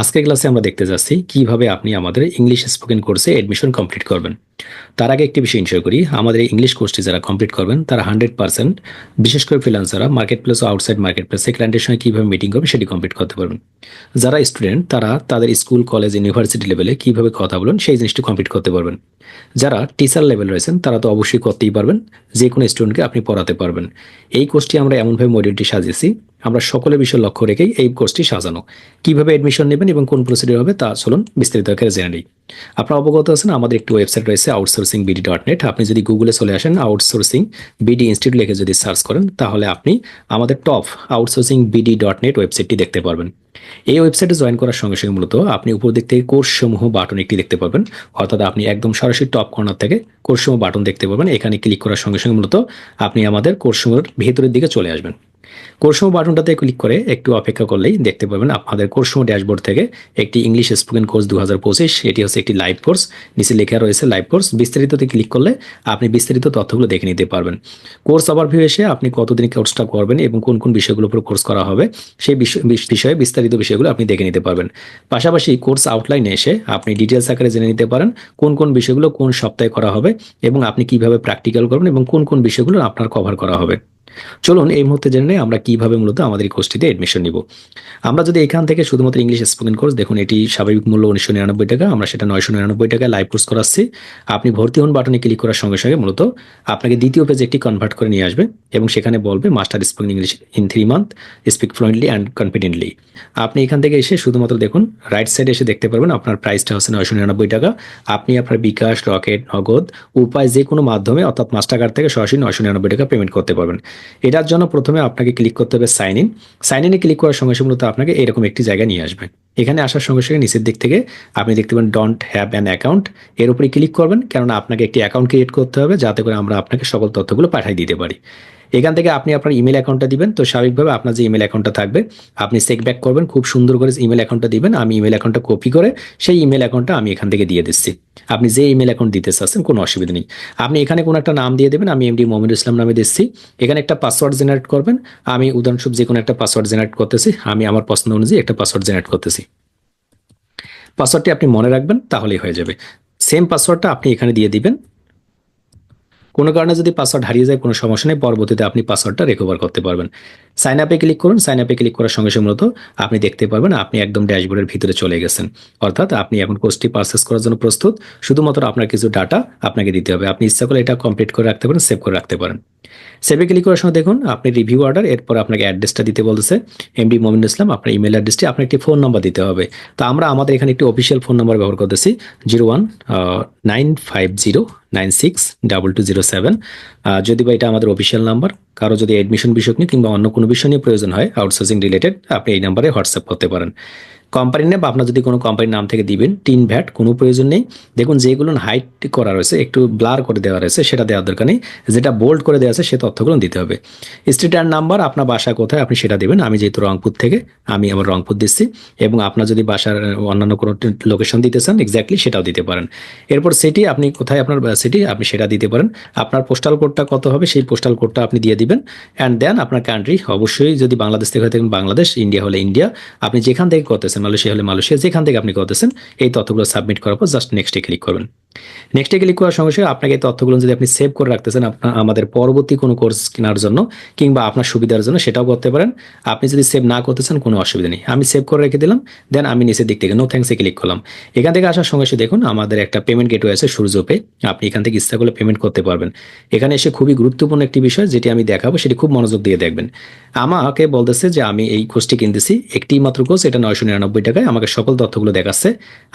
আজকের ক্লাসে আমরা দেখতে যাচ্ছি কীভাবে আপনি আমাদের ইংলিশ স্পোকেন কোর্সে এডমিশন কমপ্লিট করবেন। তার আগে একটি বিষয় ইনশোর করি। আমাদের এই ইংলিশ কোর্সটি যারা কমপ্লিট করবেন, তারা হান্ড্রেড পার্সেন্ট বিশেষ করে ফ্রিলান্সাররা মার্কেট প্লেস ও আউটসাইড মার্কেট প্লেসে ক্লায়েন্টের সঙ্গে কীভাবে মিটিং করবে সেটি কমপ্লিট করতে পারবেন। যারা স্টুডেন্ট তারা তাদের স্কুল কলেজ ইউনিভার্সিটি লেভেলে কীভাবে কথা বলেন সেই জিনিসটি কমপ্লিট করতে পারবেন। যারা টিচার লেভেল রয়েছেন, তারা তো অবশ্যই করতেই পারবেন যে কোনো স্টুডেন্টকে আপনি পড়াতে পারবেন। এই কোর্সটি আমরা এমনভাবে মডিউলটি সাজিয়েছি, আমরা সকলের বিষয় লক্ষ্য রেখেই এই কোর্সটি সাজানো। কীভাবে এডমিশন নেবেন এবং কোন প্রসিডিউর হবে তা চলুন বিস্তারিত আকারে জেনে নিই। আপনারা অবগত আছেন, আমাদের একটি ওয়েবসাইট রয়েছে আউটসোর্সিং বিডি ডট নেট আপনি যদি গুগলে চলে আসেন আউটসোর্সিং বিডি ইনস্টিটিউট লিখে যদি সার্চ করেন, তাহলে আপনি আমাদের top outsourcing BD dot net ওয়েবসাইটটি দেখতে পারবেন। এই ওয়েবসাইটে জয়েন করার সঙ্গে সঙ্গে মূলত আপনি উপর দিক থেকে কোর্স সমূহ বাটন একটি দেখতে পাবেন অর্থাৎ আপনি একদম সরাসরি টপ কর্নার থেকে কোর্স সমূহ বাটন দেখতে পাবেন এখানে ক্লিক করার সঙ্গে সঙ্গে মূলত আপনি আমাদের কোর্স সমূহের ভেতরের দিকে চলে আসবেন। কোর্সমো বাটনটাতে ক্লিক করে একটু অপেক্ষা করলেই দেখতে পাবেন আপনাদের কোর্সমো ড্যাশবোর্ড থেকে একটি ইংলিশ স্পোকেন কোর্স দু হাজার পঁচিশ এটি হচ্ছে একটি লাইভ কোর্স নিচে লেখা রয়েছে লাইভ কোর্স বিস্তারিততে ক্লিক করলে আপনি বিস্তারিত তথ্যগুলো দেখে নিতে পারবেন। কোর্স ওভারভিউ এসে আপনি কতদিন কোর্সটা করবেন এবং কোন কোন বিষয়গুলোর উপর কোর্স করা হবে, সেই বিষয়ে বিস্তারিত বিষয়গুলো আপনি দেখে নিতে পারবেন। পাশাপাশি কোর্স আউটলাইনে এসে আপনি ডিটেলস আকারে জেনে নিতে পারেন, কোন কোন বিষয়গুলো কোন সপ্তাহে করা হবে এবং আপনি কীভাবে প্র্যাকটিক্যাল করবেন এবং কোন কোন বিষয়গুলো আপনার কভার করা হবে। চলুন এই মুহূর্তে জেনে নেই আমরা কীভাবে মূলত আমাদের এই কোর্সটিতে এডমিশন নিব। আমরা যদি এখান থেকে শুধুমাত্র ইংলিশ স্পোকেন কোর্স দেখুন এটি স্বাভাবিক মূল্য উনিশশো নিরানব্বই টাকা, আমরা সেটা নয়শো নিরানব্বই টাকায় লাইভ কোর্স করাচ্ছি। আপনি ভর্তি হন বাটনে ক্লিক করার সঙ্গে সঙ্গে মূলত আপনাকে দ্বিতীয় পেজে একটি কনভার্ট করে নিয়ে আসবে এবং সেখানে বলবে master spoken English in three month speak fluently and confidently আপনি এখান থেকে এসে শুধুমাত্র দেখুন রাইট সাইডে এসে দেখতে পারবেন আপনার প্রাইসটা হচ্ছে নয়শো নিরানব্বই টাকা। আপনি আপনার বিকাশ, রকেট, নগদ, উপায় যে কোনো মাধ্যমে অর্থাৎ মাস্টার কার্ড থেকে সরাসরি নয়শো নিরানব্বই টাকা পেমেন্ট করতে পারবেন। এটার জন্য প্রথমে আপনাকে ক্লিক করতে হবে সাইন ইন সাইন ইনে ক্লিক করার সঙ্গে সঙ্গে মূলত আপনাকে এরকম একটি জায়গায় নিয়ে আসবে। এখানে আসার সঙ্গে সঙ্গে নিচের দিক থেকে আপনি দেখতে পাবেন ডন্ট হ্যাভ অ্যান অ্যাকাউন্ট এর উপরে ক্লিক করবেন, কেননা আপনাকে একটি অ্যাকাউন্ট ক্রিয়েট করতে হবে, যাতে করে আমরা আপনাকে সকল তথ্যগুলো পাঠিয়ে দিতে পারি। এখান থেকে আপনি আপনার ইমেল অ্যাকাউন্টটা দিবেন, তো স্বাভাবিকভাবে আপনার যে ইমেল অ্যাকাউন্টটা থাকবে, আপনি চেক ব্যাক করবেন, খুব সুন্দর করে ইমেল অ্যাকাউন্টটা দিবেন, আমি ইমেল অ্যাকাউন্টটা কপি করে সেই ইমেল অ্যাকাউন্টটা আমি এখান থেকে দিয়ে দিচ্ছি। আপনি যে ইমেল অ্যাকাউন্ট দিতে চাচ্ছেন, কোনো অসুবিধা নেই। আপনি এখানে কোনো একটা নাম দিয়ে দেবেন, আমি এমডি মোহাম্মদ ইসলাম নামে দিচ্ছি। এখানে একটা পাসওয়ার্ড জেনারেট করবেন। আমি উদাহরণস্বরূপ যে কোনো একটা পাসওয়ার্ড জেনারেট করতেছি, আমি আমার পছন্দ অনুযায়ী একটা পাসওয়ার্ড জেনারেট করতেছি। পাসওয়ার্ডটি আপনি মনে রাখবেন, তাহলেই হয়ে যাবে। সেম পাসওয়ার্ডটা আপনি এখানে দিয়ে দিবেন। কোনো কারণে যদি পাসওয়ার্ড হারিয়ে যায়, কোনো সমস্যা নেই, পরবর্তীতে আপনি পাসওয়ার্ডটা রিকভার করতে পারবেন। সাইন আপে ক্লিক করুন সাইন আপে ক্লিক করার সঙ্গে সঙ্গে মূলত আপনি দেখতে পারবেন আপনি একদম ড্যাশবোর্ডের ভিতরে চলে গেছেন। অর্থাৎ আপনি এখন কোর্সটি পারচেস করার জন্য প্রস্তুত। শুধুমাত্র আপনার কিছু ডাটা আপনাকে দিতে হবে। আপনি ইচ্ছা করলে এটা কমপ্লিট করে রাখতে পারেন সেভ করে রাখতে পারেন। সেভে ক্লিক করার সময় দেখুন, আপনি রিভিউ অর্ডার এরপর আপনাকে অ্যাড্রেসটা দিতে বলতেছে। এমডি মোমিন ইসলাম আপনার ইমেল অ্যাড্রেসটি আপনার একটি ফোন নাম্বার দিতে হবে। তো আমরা আমাদের এখানে একটি অফিসিয়াল ফোন নাম্বার ব্যবহার করতেছি zero one nine five zero nine six double two zero seven যদি বা এটা আমাদের অফিসিয়াল নাম্বার কারও যদি অ্যাডমিশন বিষয়ক নিয়ে কিংবা অন্য কোনো বিষয় নিয়ে প্রয়োজন হয় আউটসোর্সিং রিলেটেড আপনি এই নাম্বারে হোয়াটসঅ্যাপ করতে পারেন। কোম্পানি নেম আপনার যদি কোনো কোম্পানির নাম থেকে দিবেন, টিন ভ্যাট, কোনো প্রয়োজন নেই। দেখুন, যেগুলো হাইট করা রয়েছে, একটু ব্লার করে দেওয়া রয়েছে, সেটা দেওয়ার দরকার নেই। যেটা বোল্ড করে দেওয়া আছে, সে তথ্যগুলো দিতে হবে। স্ট্রিট অ্যান্ড নাম্বার আপনার বাসা কোথায়, আপনি সেটা দেবেন। আমি যেহেতু রংপুর থেকে, আমি আমার রংপুর দিচ্ছি। এবং আপনার যদি বাসার অন্যান্য কোনো লোকেশন দিতে চান এক্স্যাক্টলি সেটাও দিতে পারেন। এরপর সিটি আপনি কোথায় আপনার সিটি আপনি সেটা দিতে পারেন। আপনার পোস্টাল কোডটা কত হবে, সেই পোস্টাল কোডটা আপনি দিয়ে দিবেন। অ্যান্ড দেন আপনার কান্ট্রি অবশ্যই যদি বাংলাদেশ থেকে হয়ে থাকেন, বাংলাদেশ ইন্ডিয়া হলে ইন্ডিয়া আপনি যেখান থেকে করতেছেন মালয়েশিয়া হলে মালয়েশিয়া, যেখান থেকে আপনি করতেছেন, এই তথ্যগুলো সাবমিট করার পর জাস্ট নেক্সটে ক্লিক করবেন নেক্সটে ক্লিক করার সঙ্গে সঙ্গে আপনাকে তথ্যগুলো যদি আপনি সেভ করে রাখতেছেন আপনার, আমাদের পরবর্তী কোনো কোর্স কেনার জন্য কিংবা আপনার সুবিধার জন্য সেটাও করতে পারেন। আপনি যদি সেভ না করতে চান কোনো অসুবিধা নেই। আমি সেভ করে রেখে দিলাম দেন আমি নিচের দিক থেকে নো থ্যাংকসে ক্লিক করলাম। এখান থেকে আসার সঙ্গে সঙ্গে দেখুন, আমাদের একটা পেমেন্ট গেটওয়ে আছে সূর্য পে আপনি এখান থেকে ইচ্ছা করলে পেমেন্ট করতে পারবেন। এখানে এসে খুবই গুরুত্বপূর্ণ একটি বিষয়, যেটি আমি দেখাবো, সেটি খুব মনোযোগ দিয়ে দেখবেন। আমাকে বলতেছে যে, আমি এই কোর্সটি কিনতেছি, একটি মাত্র কোর্স এটা নয়শো নিরানব্বই টাকায় আমাকে সকল তথ্যগুলো দেখাচ্ছে।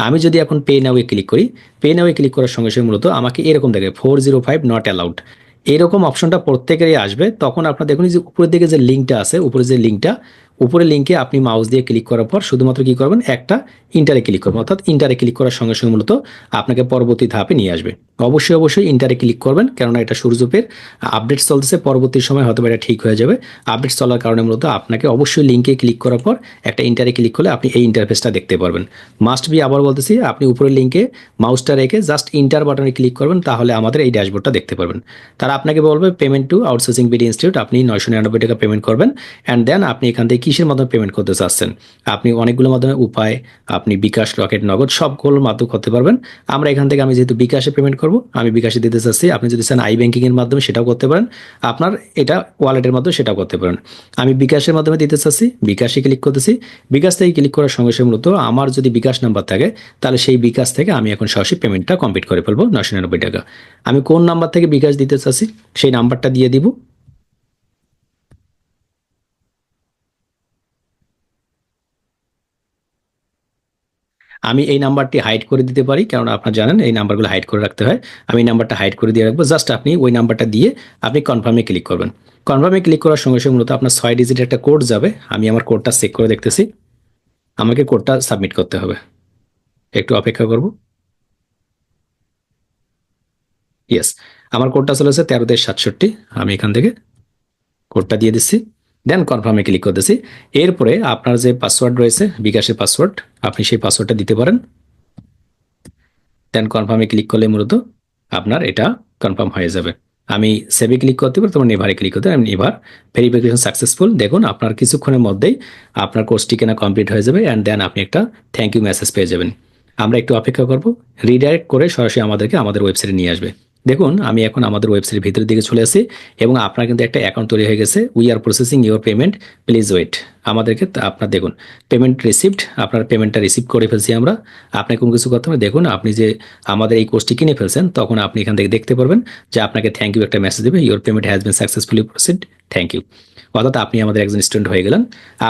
আমি যদি এখন পে নাওয়ে ক্লিক করি পে নাওয়ে ক্লিক করার সঙ্গে সঙ্গে মূলত আমাকে এরকম দেখে four zero five not allowed এরকম অপশনটা প্রত্যেকেরই আসবে। তখন আপনার দেখুন যে উপরের দিকে যে লিঙ্কটা আছে উপরে যে লিঙ্কটা উপরে লিঙ্কে আপনি মাউস দিয়ে ক্লিক করার পর শুধুমাত্র কি করবেন? একটা ইন্টারে ক্লিক করবেন। অর্থাৎ ইন্টারে ক্লিক করার সঙ্গে সঙ্গে মূলত আপনাকে পরবর্তী ধাপে নিয়ে আসবে। অবশ্যই অবশ্যই ইন্টারে ক্লিক করবেন, কেননা এটা সূর্যপের আপডেট চলতেছে, পরবর্তী সময় হয়তো এটা ঠিক হয়ে যাবে। আপডেট চলার কারণে মূলত আপনাকে অবশ্যই লিঙ্কে ক্লিক করার পর একটা ইন্টারে ক্লিক করলে আপনি এই ইন্টারফেসটা দেখতে পারবেন। মাস্ট বি আবার বলতেছি, আপনি উপরের লিঙ্কে মাউসটা রেখে জাস্ট ইন্টার বাটনে ক্লিক করবেন, তাহলে আমাদের এই ড্যাশবোর্ডটা দেখতে পারবেন। তারা আপনাকে বলবে payment to outsourcing BD institute আপনি নয়শো নিরানব্বই টাকা পেমেন্ট করবেন অ্যান্ড দেন আপনি এখান থেকে কিসের মাধ্যমে পেমেন্ট করতে চাচ্ছেন? আপনি অনেকগুলো মাধ্যমে উপায়, আপনি বিকাশ, রকেট, নগদ সবগুলোর মাধ্যমে করতে পারবেন। আমরা এখান থেকে আমি যেহেতু বিকাশে পেমেন্ট করব, আমি বিকাশে দিতে চাচ্ছি, আপনি যদি চান আই ব্যাংকিং এর মাধ্যমে সেটাও করতে পারেন। আপনার এটা ওয়ালেটের মাধ্যমে সেটাও করতে পারেন। আমি বিকাশের মাধ্যমে দিতে চাচ্ছি, বিকাশে ক্লিক করতেছি। বিকাশ থেকে ক্লিক করার সঙ্গে সঙ্গে মূলত আমার যদি বিকাশ নাম্বার থাকে, তাহলে সেই বিকাশ থেকে আমি এখন সরাসরি পেমেন্টটা কমপ্লিট করে ফেলব নশো নিরানব্বই টাকা। আমি কোন নাম্বার থেকে বিকাশ দিতে চাচ্ছি, সেই নাম্বারটা দিয়ে দিব। আমি এই নাম্বারটি হাইড করে দিতে পারি। কারণ আপনার জানেন, এই নাম্বারগুলো হাইড করে রাখতে হয়। আমি নাম্বারটা হাইড করে দিয়ে রাখব। জাস্ট আপনি ওই নাম্বারটা দিয়ে আপনি কনফার্মে ক্লিক করবেন। কনফার্মে ক্লিক করার সঙ্গে সঙ্গে মূলত আপনার ছয় ডিজিটের একটা কোড যাবে। আমি আমার কোডটা চেক করে দেখতেছি। আমাকে কোডটা সাবমিট করতে হবে। একটু অপেক্ষা করব। ইয়েস আমার কোডটা চলেছে তেরো দেশ সাতষট্টি। আমি এখান থেকে কোডটা দিয়ে দিচ্ছি। দেন কনফার্মে ক্লিক করতেছি। এরপরে আপনার যে পাসওয়ার্ড রয়েছে, বিকাশের পাসওয়ার্ড আপনি সেই পাসওয়ার্ডটা দিতে পারেন। দেন কনফার্মে ক্লিক করলে মূলত আপনার এটা কনফার্ম হয়ে যাবে। আমি সেভে ক্লিক করতে পারি, তোমার নেভারে ক্লিক করতে আমি নেভার ভেরিফিকেশন সাকসেসফুল দেখুন আপনার কিছুক্ষণের মধ্যেই আপনার কোর্সটি কেনা কমপ্লিট হয়ে যাবে অ্যান্ড দেন আপনি একটা থ্যাংক ইউ মেসেজ পেয়ে যাবেন। আমরা একটু অপেক্ষা করব রিডাইরেক্ট করে সরাসরি আমাদেরকে আমাদের ওয়েবসাইটে নিয়ে আসবে। দেখুন, আমি এখন আমাদের ওয়েবসাইটের ভিতরের দিকে চলে আসি এবং আপনার কিন্তু একটা অ্যাকাউন্ট তৈরি হয়ে গেছে। We are processing your payment please wait আমাদেরকে আপনার দেখুন পেমেন্ট রিসিপ্ট আপনার পেমেন্টটা রিসিভ করে ফেলছি আমরা। আপনি কোনো কিছু করতে হবে দেখুন, আপনি যে আমাদের এই কোর্সটি কিনে ফেলছেন, তখন আপনি এখান থেকে দেখতে পারবেন যে আপনাকে থ্যাংক ইউ একটা মেসেজ দেবে your payment has been successfully proceed thank you অর্থাৎ আপনি আমাদের একজন স্টুডেন্ট হয়ে গেলেন।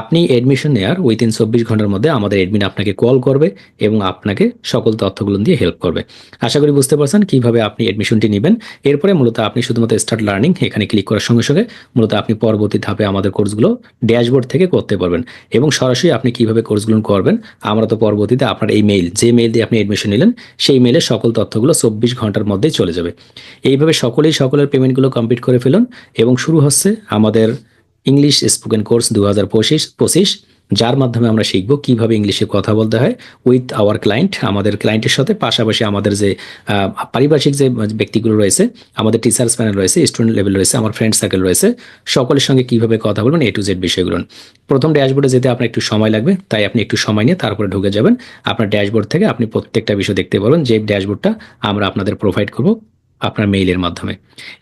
আপনি এডমিশন নেওয়ার উইথিন চব্বিশ ঘণ্টার মধ্যে আমাদের এডমিন আপনাকে কল করবে এবং আপনাকে সকল তথ্যগুলো দিয়ে হেল্প করবে। আশা করি বুঝতে পারছেন কীভাবে আপনি অ্যাডমিশনটি নেবেন। এরপরে মূলত আপনি শুধুমাত্র স্টার্ট লার্নিং এখানে ক্লিক করার সঙ্গে সঙ্গে মূলত আপনি পরবর্তী ধাপে আমাদের কোর্সগুলো ড্যাশবোর্ড থেকে করতে পারবেন। এবং সরাসরি আপনি কীভাবে কোর্সগুলো করবেন, আমরা তো পরবর্তীতে আপনার এই মেইল যে মেইল দিয়ে আপনি এডমিশন নিলেন, সেই মেইলে সকল তথ্যগুলো চব্বিশ ঘণ্টার মধ্যেই চলে যাবে। এইভাবে সকলেই সকলের পেমেন্টগুলো কমপ্লিট করে ফেলুন, এবং শুরু হচ্ছে আমাদের ইংলিশ স্পোকেন কোর্স দু হাজার পঁচিশ পঁচিশ। যার মাধ্যমে আমরা শিখব কীভাবে ইংলিশে কথা বলতে হয় উইথ আওয়ার ক্লায়েন্ট আমাদের ক্লায়েন্টের সাথে। পাশাপাশি আমাদের যে পারিপার্শ্বিক যে ব্যক্তিগুলো রয়েছে, আমাদের টিচার্স প্যানেল রয়েছে স্টুডেন্ট লেভেল রয়েছে, আমার ফ্রেন্ড সার্কেল রয়েছে, সকলের সঙ্গে কীভাবে কথা বলবেন এ টু জেড বিষয়গুলো। প্রথম ড্যাশবোর্ডে যেতে আপনার একটু সময় লাগবে, তাই আপনি একটু সময় নিয়ে তারপরে ঢুকে যাবেন। আপনার ড্যাশবোর্ড থেকে আপনি প্রত্যেকটা বিষয় দেখতে পারবেন, যে ড্যাশবোর্ডটা আমরা আপনাদের প্রোভাইড করব। আপনার মেইলের মাধ্যমে।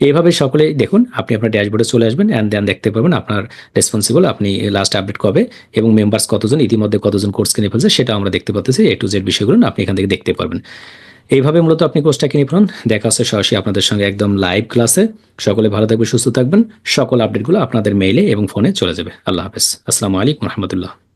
এইভাবে সকলে দেখুন, আপনি আপনার ড্যাশবোর্ডে চলে আসবেন অ্যান্ড দেন দেখতে পাবেন আপনার রেসপন্সিবল আপনি লাস্ট আপডেট কবে এবং মেম্বার্স কতজন, ইতিমধ্যে কতজন কোর্স কিনে ফেলছে সেটা আমরা দেখতে পাচ্ছি এ টু জেড বিষয়গুলো আপনি এখান থেকে দেখতে পারবেন। এইভাবে মূলত আপনি কোর্সটা কিনে ফেলুন। দেখা হচ্ছে সরাসরি আপনাদের সঙ্গে একদম লাইভ ক্লাসে সকলে ভালো থাকবেন, সুস্থ থাকবেন। সকল আপডেটগুলো আপনাদের মেইলে এবং ফোনে চলে যাবে। আল্লাহ হাফেজ। আসসালামু আলাইকুম রহমতুল্লাহ।